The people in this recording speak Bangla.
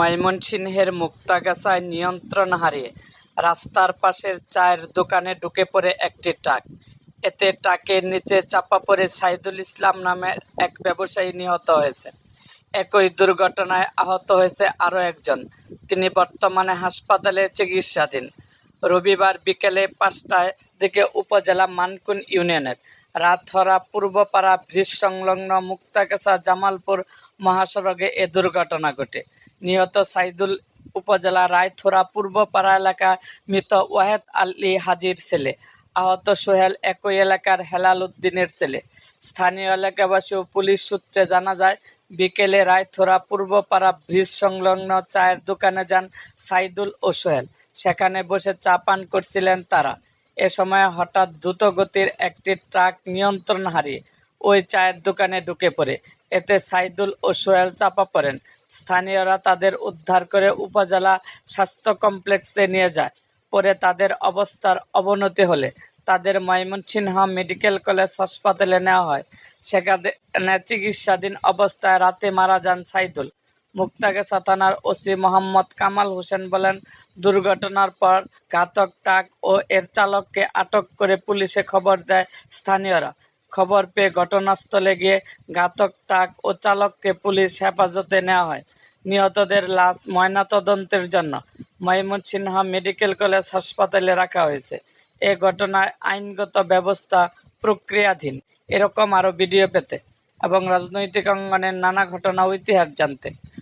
ময়মনসিংহের মুক্তাগাছায় নিয়ন্ত্রণ হারিয়ে রাস্তার পাশের চায়ের দোকানে ঢুকে পড়ে একটি ট্রাক। এতে ট্রাকের নিচে চাপা পড়ে সাইদুল ইসলাম নামের এক ব্যবসায়ী নিহত হয়েছেন। একই দুর্ঘটনায় আহত হয়েছে আরও একজন। তিনি বর্তমানে হাসপাতালে চিকিৎসাধীন। রবিবার বিকেলে পাঁচটায় দিকে উপজেলা মানকুন ইউনিয়নের। রাতহরা, পূর্বপাড়া ব্রিজ সংলগ্ন মুক্তাগাছা, জামালপুর মহাসড়কে এ দুর্ঘটনা ঘটে। নিহত সাইদুল উপজেলা রায়থোরা পূর্বপাড়া এলাকা মৃত ওয়াহেদ আলী হাজির ছেলে। আহত সোহেল একই এলাকার হেলাল উদ্দিনের ছেলে। স্থানীয় এলাকাবাসী ও পুলিশ সূত্রে জানা যায়, বিকেলে রায়থোরা পূর্বপাড়া ব্রিজ সংলগ্ন চায়ের দোকানে যান সাইদুল ও সোহেল। সেখানে বসে চা পান করছিলেন তারা। এ সময় হঠাৎ দ্রুতগতির একটি ট্রাক নিয়ন্ত্রণ হারিয়ে ওই চায়ের দোকানে ঢুকে পড়ে। এতে সাইদুল ও সোহেল চাপা পড়েন। স্থানীয়রা তাদের উদ্ধার করে উপজেলা স্বাস্থ্য কমপ্লেক্সে নিয়ে যায়। পরে তাদের অবস্থার অবনতি হলে তাদের ময়মনসিংহ মেডিকেল কলেজ হাসপাতালে নেওয়া হয়। সেখানে চিকিৎসাধীন অবস্থায় রাতে মারা যান সাইদুল। মুক্তাগাছা থানার ওসি মোহাম্মদ কামাল হোসেন বলেন, দুর্ঘটনার পর ঘাতক ট্রাক ও এর চালককে আটক করে পুলিশে খবর দেয় স্থানীয়রা। খবর পেয়ে ঘটনাস্থলে গিয়ে ঘাতক ট্রাক ও চালককে পুলিশ হেফাজতে নেওয়া হয়। নিহতদের লাশ ময়নাতদন্তের জন্য ময়মনসিংহ মেডিকেল কলেজ হাসপাতালে রাখা হয়েছে। এ ঘটনায় আইনগত ব্যবস্থা প্রক্রিয়াধীন। এরকম আরও ভিডিও পেতে এবং রাজনৈতিক অঙ্গনের নানা ঘটনা ও ইতিহাস জানতে।